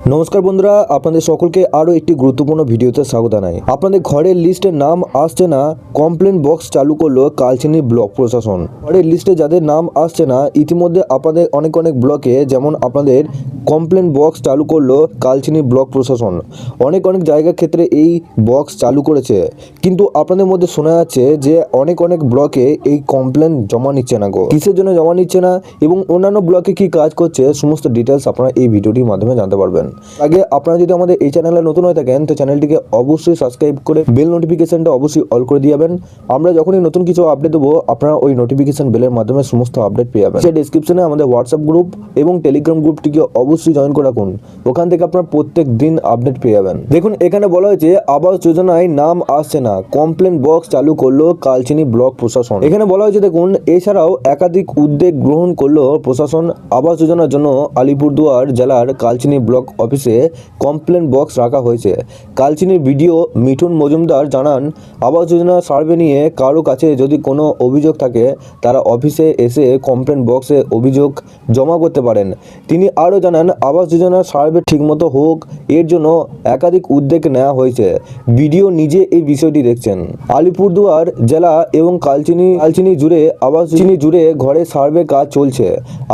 নমস্কার বন্ধুরা, আপনাদের সকলকে আরও একটি গুরুত্বপূর্ণ ভিডিওতে স্বাগত জানাই। আপনাদের ঘরের লিস্টে নাম আসছে না, কমপ্লেন বক্স চালু করল কালচিনি ব্লক প্রশাসন। ঘরের লিস্টে যাদের নাম আসছে না, ইতিমধ্যে আপনাদের অনেক অনেক ব্লকে যেমন আপনাদের কমপ্লেন বক্স চালু করল কালচিনি ব্লক প্রশাসন। অনেক অনেক জায়গার ক্ষেত্রে এই বক্স চালু করেছে। কিন্তু আপনাদের মধ্যে শোনা যাচ্ছে যে অনেক অনেক ব্লকে এই কমপ্লেন জমা নিচ্ছে না গো। কিসের জন্য জমা নিচ্ছে না? এবং অন্যান্য ব্লকে কি কাজ করছে? সমস্ত ডিটেলস আপনারা এই ভিডিওটির মাধ্যমে জানতে পারবেন। আগে আপনারা যদি আমাদের এই চ্যানেলে নতুন হয়ে থাকেন, তো চ্যানেলটিকে অবশ্যই সাবস্ক্রাইব করে বেল নোটিফিকেশনটা অবশ্যই অল করে দিয়ে যাবেন। আমরা যখনই নতুন কিছু আপডেট দেবো, আপনারা ওই নোটিফিকেশন বেলের মাধ্যমে সমস্ত আপডেট পেয়ে যাবেন। সে ডিসক্রিপশনে আমাদের হোয়াটসঅ্যাপ গ্রুপ এবং টেলিগ্রাম গ্রুপটিকে অবশ্যই জয়েন করে রাখুন। ওখান থেকে আপনারা প্রত্যেক দিন আপডেট পেয়ে যাবেন। দেখুন, এখানে বলা হয়েছে, আবাস যোজনায় নাম আসছে না। কমপ্লেন বক্স চালু করল কালচিনি ব্লক প্রশাসন। এখানে বলা হয়েছে, দেখুন, এছাড়াও একাধিক উদ্যোগ গ্রহণ করল প্রশাসন। আবাস যোজনার জন্য আলিপুরদুয়ার জেলার কালচিনি ব্লক অফিসে কমপ্লেন বক্স রাখা হয়েছে। কালচিনির ভিডিও মিঠুন মজুমদার জানান, আবাস যোজনা সার্ভে নিয়ে কারও কাছে যদি কোনো অভিযোগ থাকে, তারা অফিসে এসে কমপ্লেন বক্সে অভিযোগ জমা করতে পারেন। তিনি আরও জানান, আবাস যোজনার সার্ভে ঠিকমতো হোক, এর জন্য একাধিক উদ্যোগ নেওয়া হয়েছে। ভিডিও নিজে এই বিষয়টি দেখছেন। আলিপুরদুয়ার জেলা এবং কালচিনি কালচিনি জুড়ে, আবাস চিনি জুড়ে ঘরে সার্ভে কাজ চলছে।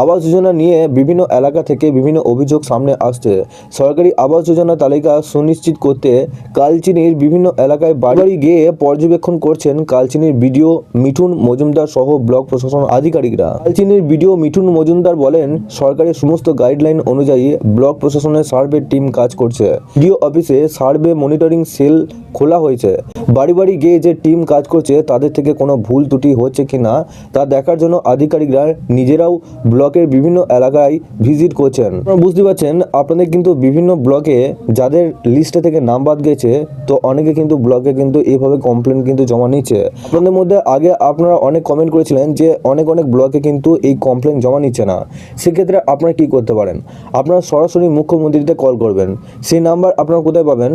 আবাস যোজনা নিয়ে বিভিন্ন এলাকা থেকে বিভিন্ন অভিযোগ সামনে আসছে। সরকারি আবাস যোজনা তালিকা সুনিশ্চিত করতে কালচিনির বিভিন্ন এলাকায় বাড়ি গিয়ে পর্যবেক্ষণ করছেন কালচিনির বিডিও মিঠুন মজুমদার সহ ব্লক প্রশাসন আধিকারিকরা। কালচিনির বিডিও মিঠুন মজুমদার বলেন সরকারের সমস্ত গাইডলাইন অনুযায়ী ব্লক প্রশাসনের সার্ভে টিম কাজ করছে। ভিডিও অফিসে সার্ভে মনিটরিং সেল খোলা হয়েছে। বাড়ি বাড়ি গিয়ে যে টিম কাজ করছে, তাদের থেকে কোনো ভুল ত্রুটি হচ্ছে কিনা, তা দেখার জন্য আধিকারিকরা নিজেরাও ব্লকের বিভিন্ন এলাকায় ভিজিট করছেন। বুঝতে পারছেন, আপনাদের কিন্তু বিভিন্ন ব্লকে যাদের লিস্টে থেকে নাম বাদ গেছে, তো অনেকে কিন্তু ব্লকে কিন্তু এইভাবে কমপ্লেন কিন্তু জমা নিচ্ছে। আপনাদের মধ্যে আগে আপনারা অনেক কমেন্ট করেছিলেন যে অনেক অনেক ব্লকে কিন্তু এই কমপ্লেন জমা নিচ্ছে না। সেক্ষেত্রে আপনারা কি করতে পারেন? আপনারা সরাসরি মুখ্যমন্ত্রীতে কল করবেন। সেই নাম্বার আপনারা কোথায় পাবেন?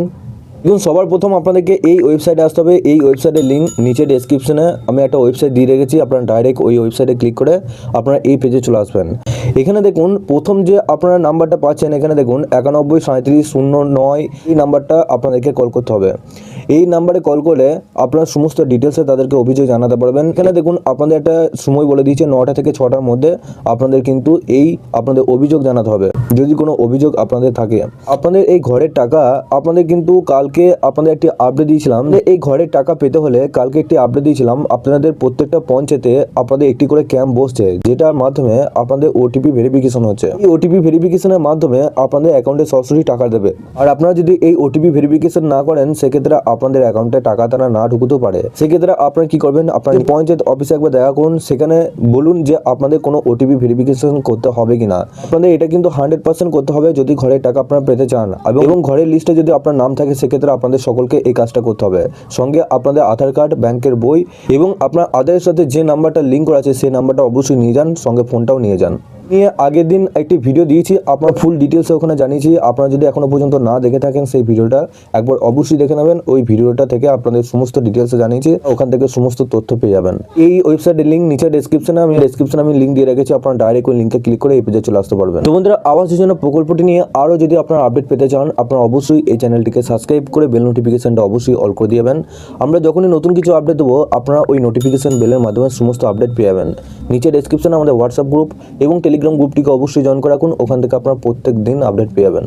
দেখুন, সবার প্রথম আপনাদেরকে এই ওয়েবসাইটে আসতে হবে। এই ওয়েবসাইটের লিঙ্ক নিচে ডেসক্রিপশনে আমি একটা ওয়েবসাইট দিয়ে রেখেছি। আপনারা ডাইরেক্ট ওই ওয়েবসাইটে ক্লিক করে আপনারা এই পেজে চলে আসবেন। এখানে দেখুন, প্রথম যে আপনারা নাম্বারটা পাচ্ছেন, এখানে দেখুন, একানব্বই সাঁত্রিশ শূন্য, নয়, এই নাম্বারটা আপনাদেরকে কল করতে হবে। এই নাম্বারে কল করলে আপনার সমস্ত ডিটেলসে তাদেরকে অভিযোগ জানাতে পারবেন। এখানে দেখুন, আপনাদের একটা সময় বলে দিয়েছে নটা থেকে ছটার মধ্যে আপনাদের কিন্তু এই আপনাদের অভিযোগ জানাতে হবে। যদি কোনো অভিযোগ আপনাদের থাকে। আপনাদের এই ঘরের টাকা, আপনাদের কিন্তু কালকে আপনাদের একটি আপডেট দিয়েছিলাম। যে এই ঘরের টাকা পেতে হলে কালকে একটি আপডেট দিয়েছিলাম। আপনাদের প্রত্যেকটা পঞ্চায়েতে আপনাদের একটি করে ক্যাম্প বসছে, যেটার মাধ্যমে আপনাদের ওটিপি ভেরিফিকেশন হচ্ছে। এই ওটিপি ভেরিফিকেশনের মাধ্যমে আপনাদের অ্যাকাউন্টে সরাসরি টাকা দেবে। আর আপনারা যদি এই ওটিপি ভেরিফিকেশন না করেন সেক্ষেত্রে আপনাদের অ্যাকাউন্টে টাকা তারা না ঢুকতেও পারে। সেক্ষেত্রে আপনারা কি করবেন? আপনার পঞ্চায়েত অফিসে একবার দেখা করুন। সেখানে বলুন যে আপনাদের কোনো ওটিপি ভেরিফিকেশন করতে হবে কিনা। আপনাদের এটা কিন্তু হান্ড্রেড পার্সেন্ট করতে হবে যদি ঘরের টাকা আপনারা পেতে চান। এবং এবং ঘরের লিস্টে যদি আপনার নাম থাকে সেক্ষেত্রে আপনাদের সকলকে এই কাজটা করতে হবে। সঙ্গে আপনাদের আধার কার্ড ব্যাংকের বই এবং আপনার আধারের সাথে যে নাম্বারটা লিঙ্ক করা আছে সেই নাম্বারটা অবশ্যই নিয়ে যান সঙ্গে ফোনটাও নিয়ে যান। নিয়ে আগের দিন একটি ভিডিও দিয়েছি আপনার ফুল ডিটেলস ওখানে জানিয়েছি। আপনারা যদি এখনও পর্যন্ত না দেখে থাকেন সেই ভিডিওটা, একবার অবশ্যই দেখে নেবেন। ওই ভিডিওটা থেকে আপনাদের সমস্ত ডিটেলস জানিয়েছি, ওখান থেকে সমস্ত তথ্য পেয়ে যাবেন। এই ওয়েবসাইটের লিঙ্ক নিচে ডেসক্রিপশনে আমি ডেসক্রিপশনে আমি লিঙ্ক দিয়ে রেখেছি, আপনারা ডাইরেক্ট ওই লিঙ্কে ক্লিক করে এই পেজে চলে আসতে পারবেন। তো বন্ধুরা আবাস যোজনা প্রকল্পটি নিয়ে আরও যদি আপনারা আপডেট পেতে চান, আপনারা অবশ্যই এই চ্যানেলটিকে সাবস্ক্রাইব করে বেল নোটিফিকেশনটা অবশ্যই অল করে দিয়ে যাবেন। আমরা যখনই নতুন কিছু আপডেট দেবো, আপনারা ওই নোটিফিকেশন বেলের মাধ্যমে সমস্ত আপডেট পেয়ে যাবেন। নিচে ডেসক্রিপশনে আমাদের হোয়াটসঅ্যাপ গ্রুপ এবং টেলিগ্রাম গ্রুপটিকে অবশ্যই জয়েন করে রাখুন, ওখান থেকে আপনারা প্রত্যেক দিন আপডেট পেয়ে যাবেন।